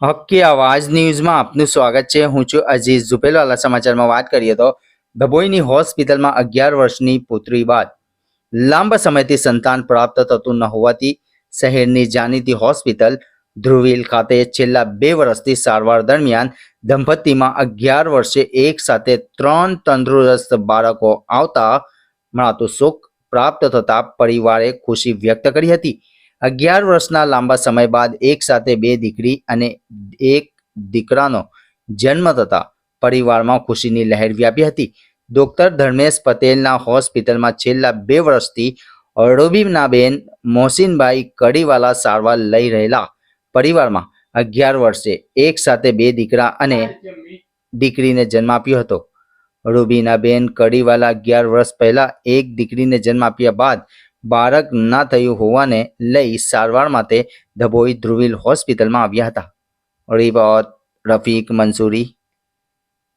હક્કી આવાજ ન્યૂઝમાં આપનું સ્વાગત છે. હું છું અજીઝ ઝુપેલવાલા સમાચારમાં વાત કરીએ તો ડભોઈની હોસ્પિટલમાં અગિયાર વર્ષની પુત્રી બાદ લાંબા સમયથી સંતાન પ્રાપ્ત થતું ન હોવાથી શહેરની જાણીતી હોસ્પિટલ ધ્રુવીલ ખાતે છેલ્લા બે વર્ષથી સારવાર દરમિયાન દંપતીમાં અગિયાર વર્ષે એક સાથે ત્રણ તંદુરસ્ત બાળકો આવતા મળતું સુખ પ્રાપ્ત થતા પરિવારે ખુશી વ્યક્ત કરી હતી. અગિયાર વર્ષના લાંબા સમય બાદ એક સાથે બે દીકરી અને એક દીકરાનો જન્મ થતા પરિવારમાં ખુશીની લહેર વ્યાપી હતી. ડોક્ટર ધર્મેશ પટેલના હોસ્પિટલમાં છેલ્લા બે વર્ષથી અડોબીનાબેન મોહસિનભાઈ કડીવાલા સારવાર લઈ રહેલા પરિવારમાં અગિયાર વર્ષે એક સાથે બે દીકરા અને દીકરીને જન્મ આપ્યો હતો. રૂબીનાબેન કડીવાલા અગિયાર વર્ષ પહેલા એક દીકરીને જન્મ આપ્યા બાદ બાળક ના થયું હોવાને લઈ સારવાર માટે ધબોઈ ધ્રુવીલ હોસ્પિટલમાં આવ્યા હતા. રિપોર્ટ રફીક મંસૂરી.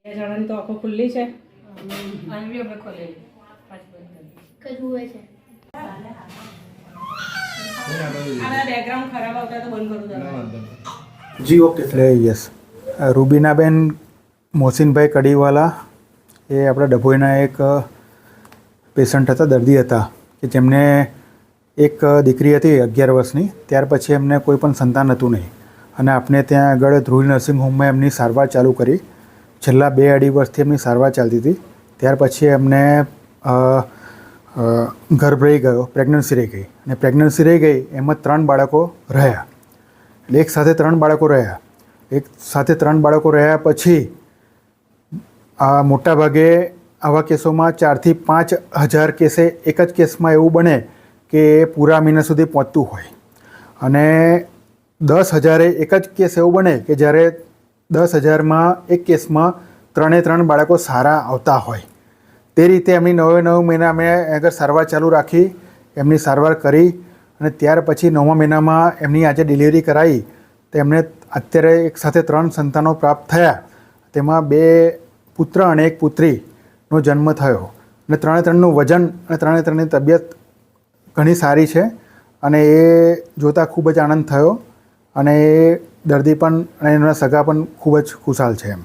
જણાની તો આંખો ખુલ્લી છે. અહીં બી ખોલેલી. પાછી બંધ કરી કજુએ છે? આના બેકગ્રાઉન્ડ ખરાબ આવતા તો બંધ કરું તમે. જી ઓકે એટલે યસ રૂબીનાબેન મોહસિનભાઈ કડીવાલા એ આપણા ડભોઈના એક પેશન્ટ હતા દર્દી હતા. કે જેમને એક દીકરી હતી અગિયાર વર્ષની, ત્યાર પછી એમને કોઈ પણ સંતાન હતું નહીં. અને આપણે ત્યાં આગળ ધ્રુવી નર્સિંગ હોમમાં એમની સારવાર ચાલુ કરી. છેલ્લા બે અઢી વર્ષથી એમની સારવાર ચાલતી હતી. ત્યાર પછી એમને ગર્ભ રહી ગયો, પ્રેગ્નન્સી રહી ગઈ. અને પ્રેગ્નન્સી રહી ગઈ, એમાં ત્રણ બાળકો રહ્યા. એટલે એક સાથે ત્રણ બાળકો રહ્યા. એક સાથે ત્રણ બાળકો રહ્યા પછી આ મોટા ભાગે આવા કેસોમાં ચારથી પાંચ હજાર કેસે એક જ કેસમાં એવું બને કે પૂરા મહિના સુધી પહોંચતું હોય. અને દસ હજારે એક જ કેસ એવું બને કે જ્યારે દસ હજારમાં એક કેસમાં ત્રણે ત્રણ બાળકો સારા આવતા હોય. તે રીતે એમની નવે નવ મહિના અમે આગળ સારવાર ચાલુ રાખી, એમની સારવાર કરી અને ત્યાર પછી નવમા મહિનામાં એમની આજે ડિલિવરી કરાવી તો એમને અત્યારે એક સાથે ત્રણ સંતાનો પ્રાપ્ત થયા. તેમાં બે પુત્ર અને એક પુત્રીનો જન્મ થયો. અને ત્રણે ત્રણનું વજન અને ત્રણે ત્રણની તબિયત ઘણી સારી છે. અને એ જોતાં ખૂબ જ આનંદ થયો. અને એ દર્દી પણ અને એના સગા પણ ખૂબ જ ખુશાલ છે એમ.